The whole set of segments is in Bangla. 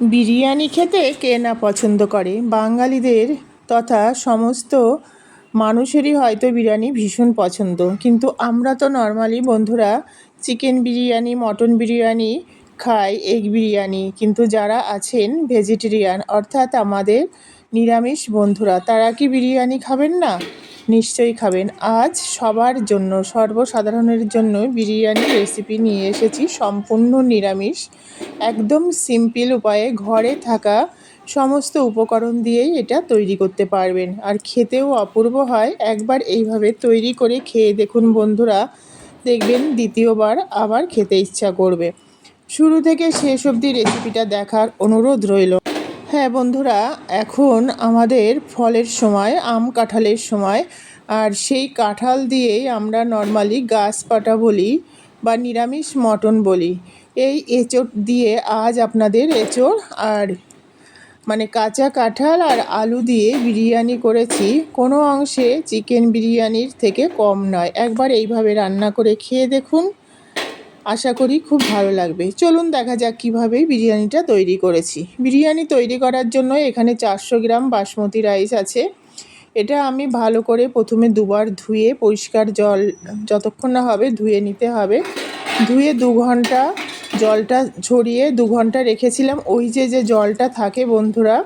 বিরিয়ানি খেতে কে না পছন্দ করে? বাঙালিদের তথা সমস্ত মানুষেরই হয়তো বিরিয়ানি ভীষণ পছন্দ। কিন্তু আমরা তো নর্মালি বন্ধুরা চিকেন বিরিয়ানি, মটন বিরিয়ানি খাই, এগ বিরিয়ানি। কিন্তু যারা আছেন ভেজিটেরিয়ান অর্থাৎ আমাদের নিরামিষ বন্ধুরা, তারা কি বিরিয়ানি খাবেন না? নিশ্চয়ই খাবেন। আজ সবার জন্য, সর্বসাধারণের জন্য বিরিয়ানি রেসিপি নিয়ে এসেছি সম্পূর্ণ নিরামিষ, একদম সিম্পল উপায়ে ঘরে থাকা সমস্ত উপকরণ দিয়েই এটা তৈরি করতে পারবেন। আর খেতেও অপূর্ব হয়, একবার এইভাবে তৈরি করে খেয়ে দেখুন বন্ধুরা, দেখবেন দ্বিতীয়বার আবার খেতে ইচ্ছা করবে। শুরু থেকে শেষ অবধি রেসিপিটা দেখার অনুরোধ রইল। হ্যাঁ বন্ধুরা, এখন আমাদের ফলের সময়, আম কাঁঠালের সময়। আর সেই কাঁঠাল দিয়েই আমরা নর্মালি গাছ পাটা বলি বা নিরামিষ মটন বলি। এই এঁচোড় দিয়ে আজ আপনাদের এঁচোড় আর মানে কাঁচা কাঁঠাল আর আলু দিয়ে বিরিয়ানি করেছি। কোনো অংশে চিকেন বিরিয়ানির থেকে কম নয়। একবার এইভাবে রান্না করে খেয়ে দেখুন। আশা করি খুব ভালো লাগবে। চলুন দেখা যাক কীভাবে বিরিয়ানিটা তৈরি করেছি। বিরিয়ানি তৈরি করার জন্য এখানে চারশো গ্রাম বাসমতি রাইস আছে। এটা আমি ভালো করে প্রথমে দুবার ধুয়ে পরিষ্কার জল, যতক্ষণ না হবে ধুয়ে নিতে হবে। ধুয়ে দু ঘণ্টা জলটা ঝরিয়ে দু ঘণ্টা রেখেছিলাম। ওই যে যে জলটা থাকে বন্ধুরা,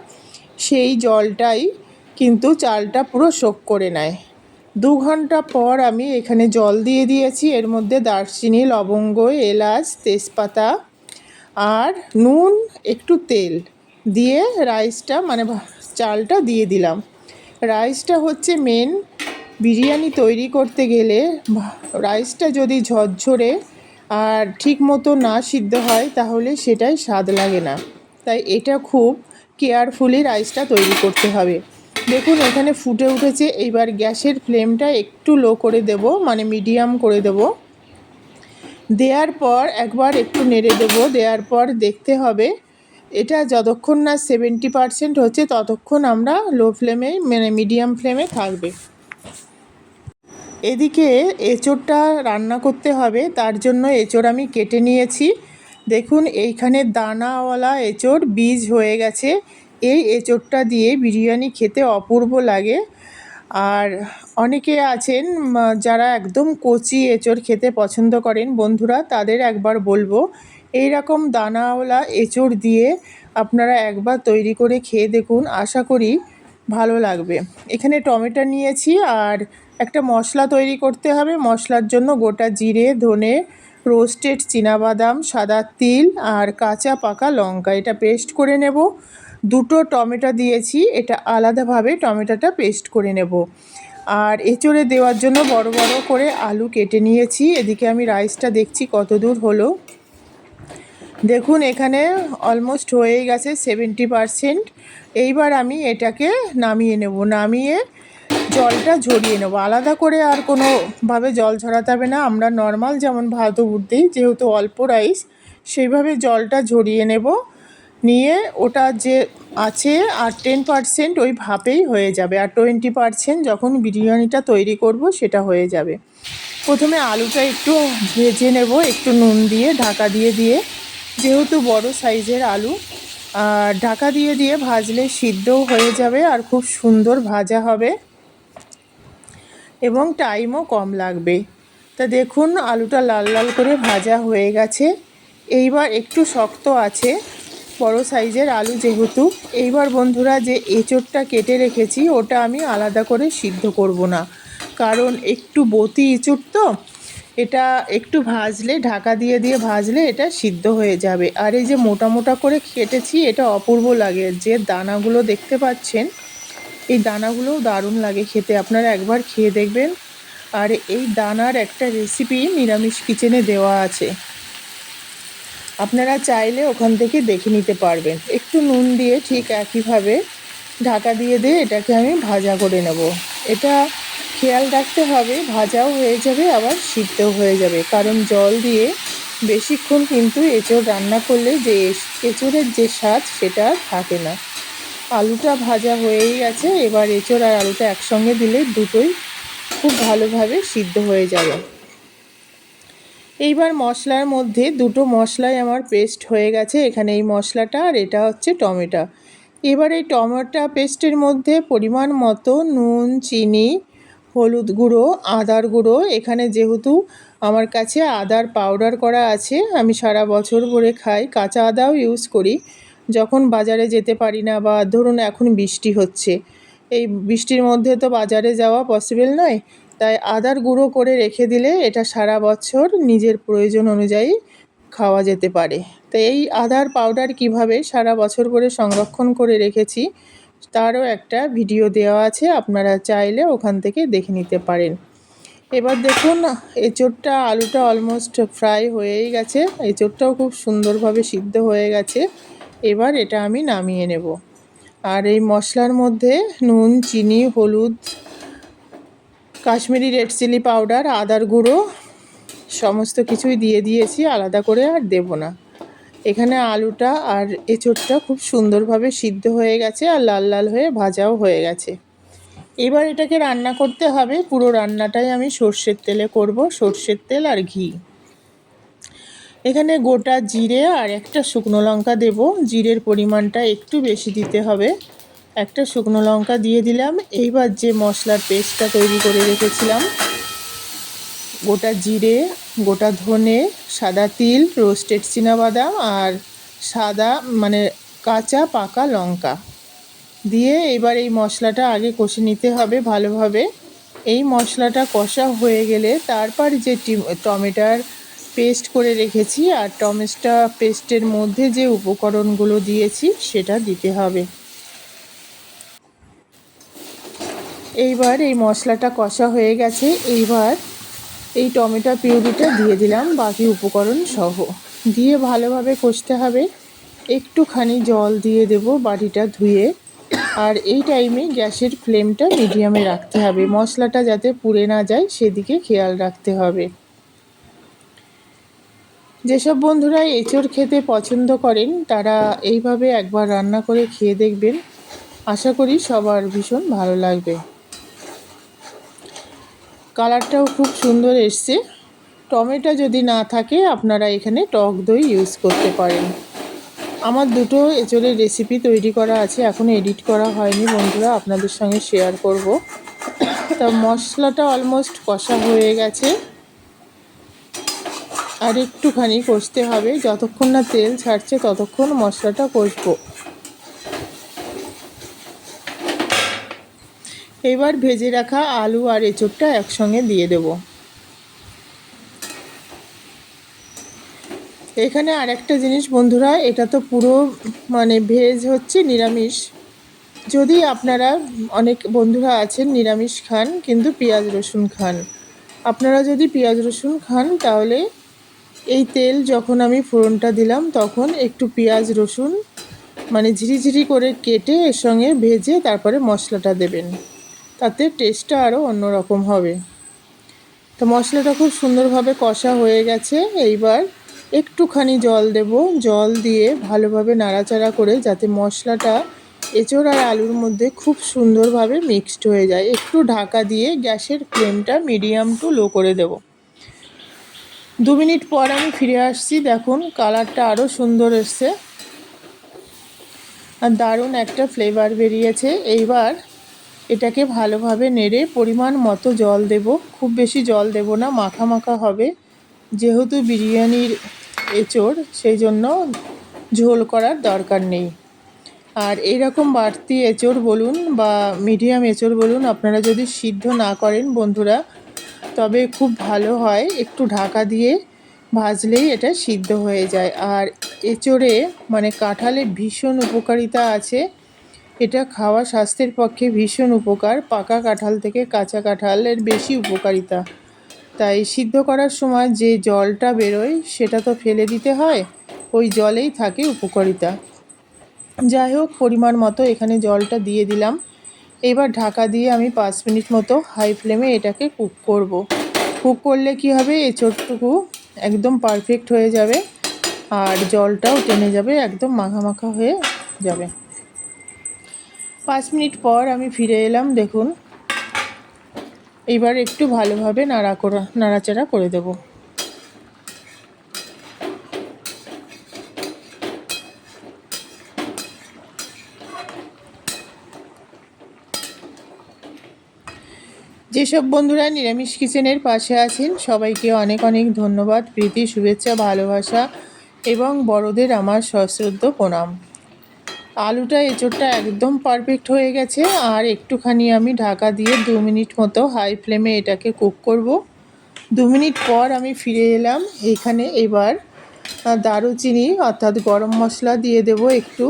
সেই জলটাই কিন্তু চালটা পুরো শোক করে নেয়। দু ঘণ্টা পর আমি এখানে জল দিয়ে দিয়েছি। এর মধ্যে দারচিনি, লবঙ্গ, এলাচ, তেজপাতা আর নুন, একটু তেল দিয়ে রাইসটা মানে চালটা দিয়ে দিলাম। রাইসটা হচ্ছে মেন বিরিয়ানি তৈরি করতে গেলে রাইসটা যদি ঝরঝরে আর ঠিক মতো না সিদ্ধ হয়, তাহলে সেটাই স্বাদ লাগে না। তাই এটা খুব কেয়ারফুলি রাইসটা তৈরি করতে হবে। দেখুন, এখানে ফুটে উঠেছে। এইবার গ্যাসের ফ্লেমটা একটু লো করে দেব মানে মিডিয়াম করে দেব। দেওয়ার পর একবার একটু নেড়ে দেব। দেওয়ার পর দেখতে হবে, এটা যতক্ষণ না সেভেন্টি পারসেন্ট হচ্ছে, ততক্ষণ আমরা লো ফ্লেমে মানে মিডিয়াম ফ্লেমে থাকবে। এদিকে এঁচোড়টা রান্না করতে হবে, তার জন্য এঁচোড় আমি কেটে নিয়েছি। দেখুন, এইখানে দানাওয়ালা এঁচোড় বীজ হয়ে গেছে। এই এঁচোড়টা দিয়ে বিরিয়ানি খেতে অপূর্ব লাগে। আর অনেকে আছেন যারা একদম কচি এঁচোড় খেতে পছন্দ করেন, বন্ধুরা তাদের একবার বলব এই রকম দানাওয়ালা এঁচোড় দিয়ে আপনারা একবার তৈরি করে খেয়ে দেখুন, আশা করি ভালো লাগবে। এখানে টমেটো নিয়েছি আর একটা মশলা তৈরি করতে হবে। মশলার জন্য গোটা জিরে, ধনে, রোস্টেড বাদাম সাদা তিল আর কাঁচা পাকা লঙ্কা। এটা পেস্ট করে নেব। দুটো টমেটো দিয়েছি, এটা আলাদাভাবে টমেটোটা পেস্ট করে নেব। আর এঁচড়ে দেওয়ার জন্য বড় বড় করে আলু কেটে নিয়েছি, এদিকে আমি রাইসটা দেখছি কত দূর হলো। দেখুন, এখানে অলমোস্ট হয়ে গেছে সেভেন্টি পারসেন্ট এইবার আমি এটাকে নামিয়ে নেব, নামিয়ে জলটা ঝরিয়ে নেব। আলাদা করে আর কোনোভাবে জল ঝরাতে হবে না, আমরা নর্মাল যেমন ভাত উঠতেই যেহেতু অল্প রাইস সেইভাবে জলটা ঝরিয়ে নেব। নিয়ে ওটা যে আছে আর টেন পারসেন্ট ওই ভাপেই হয়ে যাবে। আর টোয়েন্টি পারসেন্ট যখন বিরিয়ানিটা তৈরি করব সেটা হয়ে যাবে। প্রথমে আলুটা একটু ভেজে নেব, একটু নুন দিয়ে, ঢাকা দিয়ে দিয়ে। যেহেতু বড় সাইজের আলু, আর ঢাকা দিয়ে দিয়ে ভাজলে সিদ্ধও হয়ে যাবে আর খুব সুন্দর ভাজা হবে। এবং টাইমও কম লাগবে। তা দেখুন, আলুটা লাল লাল করে ভাজা হয়ে গেছে। এইবার একটু শক্ত আছে। বড় সাইজের আলু যেহেতু, এইবার বন্ধুরা যে এঁচোড়টা কেটে রেখেছি, ওটা আমি আলাদা করে সিদ্ধ করব না। কারণ একটু বতি এঁচোড় তো, এটা একটু ভাজলে, ঢাকা দিয়ে দিয়ে ভাজলে এটা সিদ্ধ হয়ে যাবে। আর এই যে মোটা মোটা করে কেটেছি, এটা অপূর্ব লাগে। যে দানাগুলো দেখতে পাচ্ছেন, এই দানাগুলোও দারুণ লাগে খেতে। আপনারা একবার খেয়ে দেখবেন। আর এই দানার একটা রেসিপি নিরামিষ কিচেনে দেওয়া আছে। আপনারা চাইলে ওখান থেকে দেখে নিতে পারবেন। একটু নুন দিয়ে ঠিক একইভাবে ঢাকা দিয়ে দিয়ে এটাকে আমি ভাজা করে নেব। এটা খেয়াল রাখতে হবে, ভাজাও হয়ে যাবে, আবার সিদ্ধও হয়ে যাবে। কারণ জল দিয়ে বেশিক্ষণ কিন্তু এঁচড় রান্না করলে যে এঁচড়ের যে স্বাদ সেটা থাকে না। আলুটা ভাজা হয়েই গেছে, এবার এঁচড় আর আলুটা একসঙ্গে দিলে দুটোই খুব ভালোভাবে সিদ্ধ হয়ে যাবে। এইবার মশলার মধ্যে দুটো মশলাই আমার পেস্ট হয়ে গেছে, এখানে এই মশলাটা আর এটা হচ্ছে টমেটো। এবার এই টমেটো পেস্টের মধ্যে পরিমাণ মতো নুন, চিনি, হলুদ গুঁড়ো, আদার গুঁড়ো, এখানে যেহেতু আমার কাছে আদার পাউডার করা আছে, আমি সারা বছর ভরে খাই, কাঁচা আদাও ইউজ করি। যখন বাজারে যেতে পারি না বা ধরুন এখন বৃষ্টি হচ্ছে, এই বৃষ্টির মধ্যে তো বাজারে যাওয়া পসিবল নয় তাই আদার গুঁড়ো করে রেখে দিলে এটা সারা বছর নিজের প্রয়োজন অনুযায়ী খাওয়া যেতে পারে। তো এই আদার পাউডার কীভাবে সারা বছর করে সংরক্ষণ করে রেখেছি, তারও একটা ভিডিও দেওয়া আছে, আপনারা চাইলে ওখান থেকে দেখে নিতে পারেন। এবার দেখুন, এঁচোড়টা আলুটা অলমোস্ট ফ্রাই হয়েই গেছে। এঁচোড়টাও খুব সুন্দরভাবে সিদ্ধ হয়ে গেছে। এবার এটা আমি নামিয়ে নেব। আর এই মশলার মধ্যে নুন, চিনি, হলুদ কাশ্মীরি রেড চিলি পাউডার, আদার গুঁড়ো, সমস্ত কিছুই দিয়ে দিয়েছি, আলাদা করে আর দেব না। এখানে আলুটা আর এঁচোড়টা খুব সুন্দরভাবে সিদ্ধ হয়ে গেছে আর লাল লাল হয়ে ভাজাও হয়ে গেছে। এবার এটাকে রান্না করতে হবে, পুরো রান্নাটাই আমি সর্ষের তেলে করব, সর্ষের তেল আর ঘি। এখানে গোটা জিরে আর একটা শুকনো লঙ্কা দেব, জিরের পরিমাণটা একটু বেশি দিতে হবে। একটা শুকনো লঙ্কা দিয়ে দিলাম। এইবার যে মশলার পেস্টটা তৈরি করে রেখেছিলাম, গোটা জিরে, গোটা ধনে, সাদা তিল, রোস্টেড বাদাম আর সাদা মানে কাঁচা পাকা লঙ্কা দিয়ে এবার এই মশলাটা আগে কষে নিতে হবে ভালোভাবে। এই মশলাটা কষা হয়ে গেলে তারপর যে টমেটার পেস্ট করে রেখেছি আর টমেটো পেস্টের মধ্যে যে উপকরণগুলো দিয়েছি সেটা দিতে হবে। এইবার এই মশলাটা কষা হয়ে গেছে। এইবার এই টমেটো পিউরিটা দিয়ে দিলাম, বাকি উপকরণ সহ। দিয়ে ভালোভাবে কষতে হবে। একটুখানি জল দিয়ে দেব বাটিটা ধুয়ে। আর এই টাইমে গ্যাসের ফ্লেমটা মিডিয়ামে রাখতে হবে। মশলাটা যাতে পুড়ে না যায়, সেদিকে খেয়াল রাখতে হবে। যেসব বন্ধুরা এঁচড় খেতে পছন্দ করেন, তারা এইভাবে একবার রান্না করে খেয়ে দেখবেন। আশা করি সবার ভীষণ ভালো লাগবে। কালারটাও খুব সুন্দর এসছে। টমেটো যদি না থাকে, আপনারা এখানে টক দই ইউজ করতে পারেন। আমার দুটো এঁচড়ের রেসিপি তৈরি করা আছে, এখন এডিট করা হয়নি। বন্ধুরা, আপনাদের সঙ্গে শেয়ার করব। তা মশলাটা অলমোস্ট কষা হয়ে গেছে। আর একটুখানি কষতে হবে। যতক্ষণ না তেল ছাড়ছে, ততক্ষণ মশলাটা কষবো। এবার ভেজে রাখা আলু আর এঁচোড়টা একসঙ্গে দিয়ে দেব। এখানে আর একটা জিনিস বন্ধুরা, এটা তো পুরো মানে ভেজ হচ্ছে নিরামিষ। যদি আপনারা, অনেক বন্ধুরা আছেন নিরামিষ খান, কিন্তু পেঁয়াজ রসুন খান। আপনারা যদি পেঁয়াজ রসুন খান, তাহলে এই তেল যখন আমি ফোড়নটা দিলাম, তখন একটু পেঁয়াজ রসুন মানে ঝিরিঝিরি করে কেটে এর সঙ্গে ভেজে তারপরে মশলাটা দেবেন। তাতে টেস্টটা আরও অন্যরকম হবে। তো মশলাটা খুব সুন্দরভাবে কষা হয়ে গেছে। এইবার একটুখানি জল দেব। জল দিয়ে ভালোভাবে নাড়াচাড়া করে যাতে মশলাটা এঁচড় আর আলুর মধ্যে খুব সুন্দরভাবে মিক্সড হয়ে যায়। একটু ঢাকা দিয়ে গ্যাসের ফ্লেমটা মিডিয়াম টু লো করে দেব। দু মিনিট পর আমি ফিরে আসছি। দেখুন কালারটা আরও সুন্দর এসছে। আর দারুণ একটা ফ্লেভার বেরিয়েছে। এইবার এটাকে ভালোভাবে নেড়ে পরিমাণ মতো জল দেব। খুব বেশি জল দেব না, মাখা মাখা হবে। যেহেতু বিরিয়ানির এঁচড়, সেই জন্য ঝোল করার দরকার নেই। আর এইরকম বাড়তি এঁচড় বলুন বা মিডিয়াম এঁচড় বলুন, আপনারা যদি সিদ্ধ না করেন বন্ধুরা, তবে খুব ভালো হয় একটু ঢাকা দিয়ে ভাজলেই এটা সিদ্ধ হয়ে যায়। আর এঁচড়ে মানে কাঁঠালে ভীষণ উপকারিতা আছে। এটা খাওয়া স্বাস্থ্যের পক্ষে ভীষণ উপকার, পাকা কাঁঠাল থেকে কাঁচা কাঁঠালের বেশি উপকারিতা। তাই সিদ্ধ করার সময় যে জলটা বেরোয়, সেটা তো ফেলে দিতে হয়, ওই জলেই থাকে উপকারিতা। যাই হোক, পরিমাণ মতো এখানে জলটা দিয়ে দিলাম। এবার ঢাকা দিয়ে আমি পাঁচ মিনিট মতো হাই ফ্লেমে এটাকে কুক করব। কুক করলে কি হবে? এঁচড়টুকু একদম পারফেক্ট হয়ে যাবে, আর জলটাও টেনে যাবে, একদম মাখা মাখা হয়ে যাবে। পাঁচ মিনিট পর আমি ফিরে এলাম, দেখুন। এবার একটু ভালোভাবে নাড়া করা, নাড়াচাড়া করে দেব। যেসব বন্ধুরা নিরামিষ কিচেনের পাশে আছেন, সবাইকে অনেক অনেক ধন্যবাদ, প্রীতি, শুভেচ্ছা, ভালোবাসা এবং বড়দের আমার সশ্রদ্ধ প্রণাম। আলুটা, এঁচোড়টা একদম পারফেক্ট হয়ে গেছে। আর একটুখানি আমি ঢাকা দিয়ে দু মিনিট মতো হাই ফ্লেমে এটাকে কুক করব। দু মিনিট পর আমি ফিরে এলাম। এখানে এবার দারুচিনি অর্থাৎ গরম মশলা দিয়ে দেব একটু।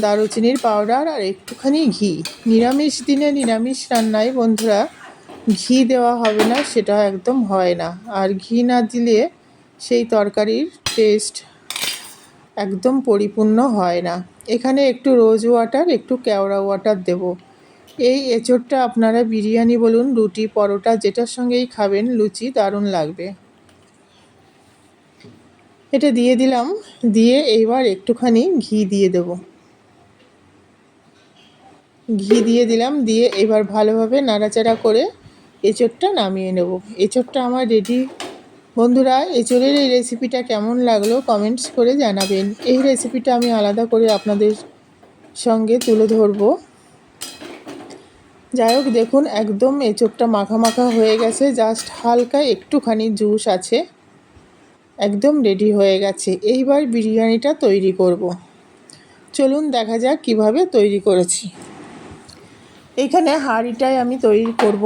দারুচিনির পাউডার আর একটুখানি ঘি। নিরামিষ দিনে নিরামিষ রান্নায় বন্ধুরা, ঘি দেওয়া হবে না, সেটা একদম হয় না। আর ঘি না দিলে সেই তরকারির টেস্ট একদম পরিপূর্ণ হয় না। এখানে একটু রোজ ওয়াটার, একটু কেওড়া ওয়াটার দেব। এই এঁচোড়টা আপনারা বিরিয়ানি বলুন, রুটি, পরোটা, যেটার সঙ্গেই খাবেন, লুচি দারুণ লাগবে। এটা দিয়ে দিলাম, দিয়ে এইবার একটুখানি ঘি দিয়ে দেব। ঘি দিয়ে দিলাম, দিয়ে এবার ভালোভাবে নাড়াচাড়া করে এঁচোড়টা নামিয়ে নেব। এঁচোড়টা আমার রেডি বন্ধুরা এঁচোড়ের এই রেসিপিটা কেমন লাগল কমেন্টস করে জানাবেন। এই রেসিপিটা আমি আলাদা করে আপনাদের সঙ্গে তুলে ধরবো। যাই হোক, দেখুন, একদম এঁচোড়টা মাখা মাখা হয়ে গেছে জাস্ট হালকা একটুখানি জুস আছে, একদম রেডি হয়ে গেছে। এইবার বিরিয়ানিটা তৈরি করব। চলুন দেখা যাক কীভাবে তৈরি করেছি। এখানে হাঁড়িটায় আমি তৈরি করব।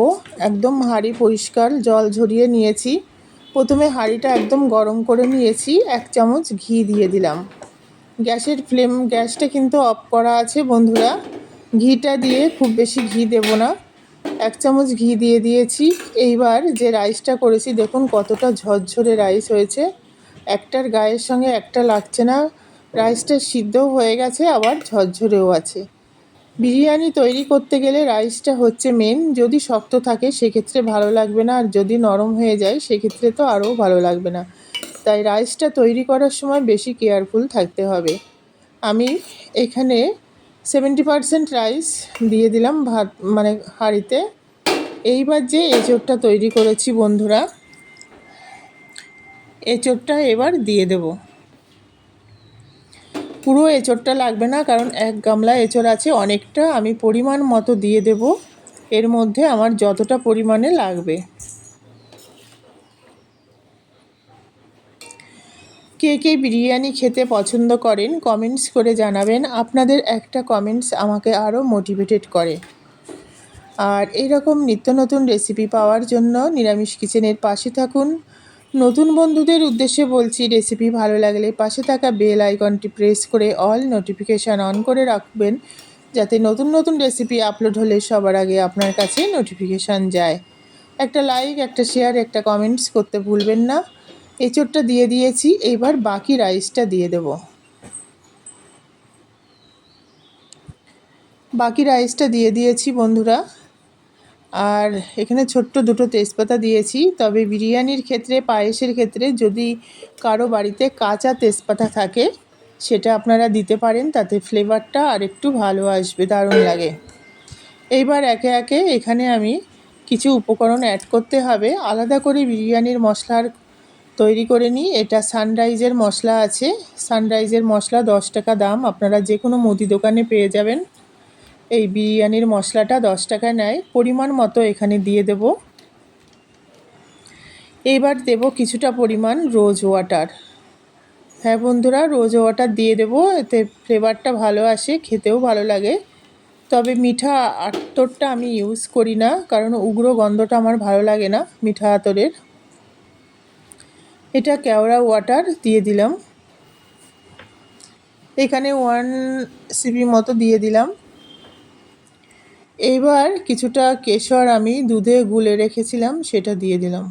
একদম হাঁড়ি পরিষ্কার, জল ঝরিয়ে নিয়েছি। প্রথমে হাঁড়িটা একদম গরম করে নিয়েছি, এক চামচ ঘি দিয়ে দিলাম। গ্যাসের ফ্লেম, গ্যাসটা কিন্তু অফ করা আছে বন্ধুরা। ঘিটা দিয়ে খুব বেশি ঘি দেব না। এক চামচ ঘি দিয়ে দিয়েছি। এইবার যে রাইসটা করেছি, দেখুন কতটা ঝরঝরে রাইস হয়েছে। একটার গায়ের সঙ্গে একটা লাগছে না। রাইসটা সিদ্ধও হয়ে গেছে, আবার ঝরঝরেও আছে। বিরিয়ানি তৈরি করতে গেলে রাইসটা হচ্ছে মেন যদি শক্ত থাকে, সেক্ষেত্রে ভালো লাগবে না। আর যদি নরম হয়ে যায়, সেক্ষেত্রে তো আরও ভালো লাগবে না। তাই রাইসটা তৈরি করার সময় বেশি কেয়ারফুল থাকতে হবে। আমি এখানে সেভেন্টি পারসেন্ট রাইস দিয়ে দিলাম ভাত মানে হাঁড়িতে। এইবার যে এঁচোড়টা তৈরি করেছি বন্ধুরা, এঁচোড়টা এবার দিয়ে দেব। পুরো এঁচোড়টা লাগবে না, কারণ এক গামলা এঁচোড় আছে, অনেকটা আমি পরিমাণ মতো দিয়ে দেব। এর মধ্যে আমার যতটা পরিমাণে লাগবে। কে কে বিরিয়ানি খেতে পছন্দ করেন, কমেন্টস করে জানাবেন। আপনাদের একটা কমেন্টস আমাকে আরও মোটিভেটেড করে। আর এইরকম নিত্য নতুন রেসিপি পাওয়ার জন্য নিরামিষ কিচেনের পাশে থাকুন। নতুন বন্ধুদের উদ্দেশ্যে বলছি রেসিপি ভালো লাগলে পাশে থাকা বেল আইকনটি প্রেস করে অল নোটিফিকেশান অন করে রাখবেন, যাতে নতুন নতুন রেসিপি আপলোড হলে সবার আগে আপনার কাছে নোটিফিকেশান যায়। একটা লাইক একটা শেয়ার একটা কমেন্টস করতে ভুলবেন না। এঁচোড়টা দিয়ে দিয়েছি এইবার বাকি রাইসটা দিয়ে দেব। বাকি রাইসটা দিয়ে দিয়েছি বন্ধুরা। আর এখানে ছোট্ট দুটো তেজপাতা দিয়েছি। তবে বিরিয়ানির ক্ষেত্রে, পায়েসের ক্ষেত্রে যদি কারও বাড়িতে কাঁচা তেজপাতা থাকে, সেটা আপনারা দিতে পারেন। তাতে ফ্লেভারটা আর একটু ভালো আসবে, দারুণ লাগে। এইবার একে একে এখানে আমি কিছু উপকরণ অ্যাড করতে হবে। আলাদা করে বিরিয়ানির মশলার তৈরি করে নিই। এটা সানরাইজের মশলা আছে। সানরাইজের মশলা দশ টাকা দাম। আপনারা যে কোনো মুদি দোকানে পেয়ে যাবেন। এই বিরিয়ানির মশলাটা দশ টাকা নেয়, পরিমাণ মতো এখানে দিয়ে দেব। এইবার দেব কিছুটা পরিমাণ রোজ ওয়াটার। হ্যাঁ বন্ধুরা, রোজ ওয়াটার দিয়ে দেবো, এতে ফ্লেভারটা ভালো আসে, খেতেও ভালো লাগে। তবে মিঠা আতরটা আমি ইউজ করি না, কারণ উগ্র গন্ধটা আমার ভালো লাগে না মিঠা আতরের। এটা কেওড়া ওয়াটার দিয়ে দিলাম। এখানে ওয়ান সিবি মতো দিয়ে দিলাম। এবার কিছুটা কেশর আমি দুধে গুলে রেখেছিলাম, সেটা দিয়ে দিলাম।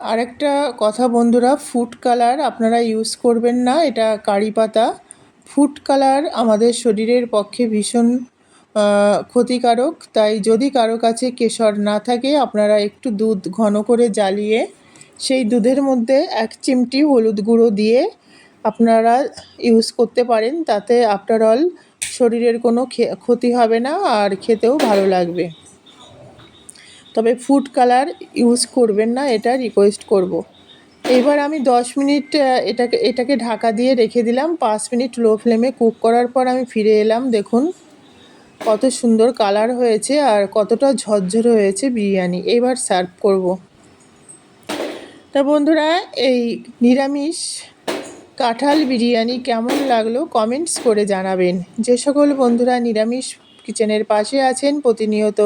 আরেকটা কথা বন্ধুরা, ফুড কালার আপনারা ইউজ করবেন না, এটা কারি পাতা। ফুড কালার আমাদের শরীরের পক্ষে ভীষণ ক্ষতিকারক, তাই যদি কারও কাছে কেশর না থাকে, আপনারা একটু দুধ ঘন করে জ্বালিয়ে, সেই দুধের মধ্যে এক চিমটি হলুদ গুঁড়ো দিয়ে আপনারা ইউজ করতে পারেন, তাতে আফটার অল শরীরের কোনো ক্ষতি হবে না আর খেতেও ভালো লাগবে। তবে ফুড কালার ইউজ করবেন না, এটা রিকোয়েস্ট করব। এবার আমি দশ মিনিট এটাকে এটাকে ঢাকা দিয়ে রেখে দিলাম। পাঁচ মিনিট লো ফ্লেমে কুক করার পর আমি ফিরে এলাম, দেখুন কত সুন্দর কালার হয়েছে আর কতটা ঝরঝরে হয়েছে বিরিয়ানি। এবার সার্ভ করব। তা বন্ধুরা, এই নিরামিষ কাঁঠাল বিরিয়ানি কেমন লাগল কমেন্টস করে জানাবেন। যে সকল বন্ধুরা নিরামিষ কিচেনের পাশে আছেন প্রতিনিয়ত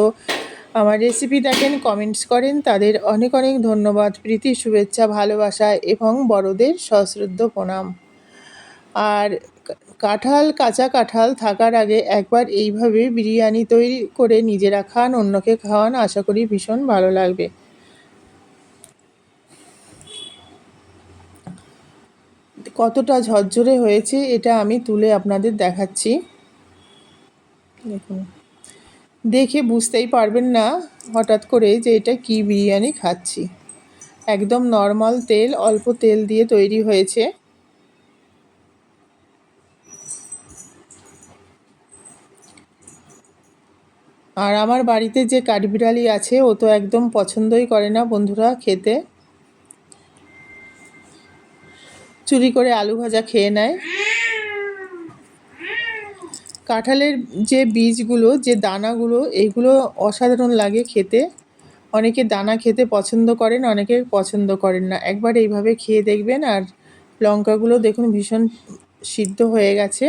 আমার রেসিপি দেখেন, কমেন্টস করেন, তাদের অনেক অনেক ধন্যবাদ, প্রীতি, শুভেচ্ছা, ভালোবাসা এবং বড়দের সশ্রদ্ধ প্রণাম। আর কাঁঠাল, কাঁচা কাঁঠাল থাকার আগে একবার এইভাবে বিরিয়ানি তৈরি করে নিজেরা খান অন্যকে খাওয়ান, আশা করি ভীষণ ভালো লাগবে। কতটা ঝরঝরে হয়েছে এটা আমি তুলে আপনাদের দেখাচ্ছি। দেখুন। দেখে বুঝতেই পারবেন না হঠাৎ করে যে এটা কি বিরিয়ানি খাচ্ছি। একদম নর্মাল তেল, অল্প তেল দিয়ে তৈরি হয়েছে। আর আমার বাড়িতে যে কাঠবিড়ালি আছে, ও তো একদম পছন্দই করে না বন্ধুরা খেতে। চুরি করে আলু ভাজা খেয়ে নেয়। কাঁঠালের যে বীজগুলো, যে দানাগুলো, এগুলো অসাধারণ লাগে খেতে। অনেকে দানা খেতে পছন্দ করেন, অনেকে পছন্দ করেন না। একবার এইভাবে খেয়ে দেখবেন আর লঙ্কাগুলো দেখুন ভীষণ সিদ্ধ হয়ে গেছে।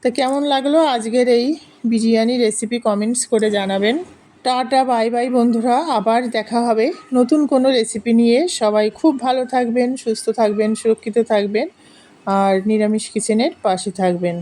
তা কেমন লাগল আজকের এই বিরিয়ানি রেসিপি কমেন্টস করে জানাবেন। টাটা, বাই বাই বন্ধুরা। আবার দেখা হবে নতুন কোনো রেসিপি নিয়ে। সবাই খুব ভালো থাকবেন, সুস্থ থাকবেন, সুরক্ষিত থাকবেন, আর নিরামিষ কিচেনের পাশে থাকবেন।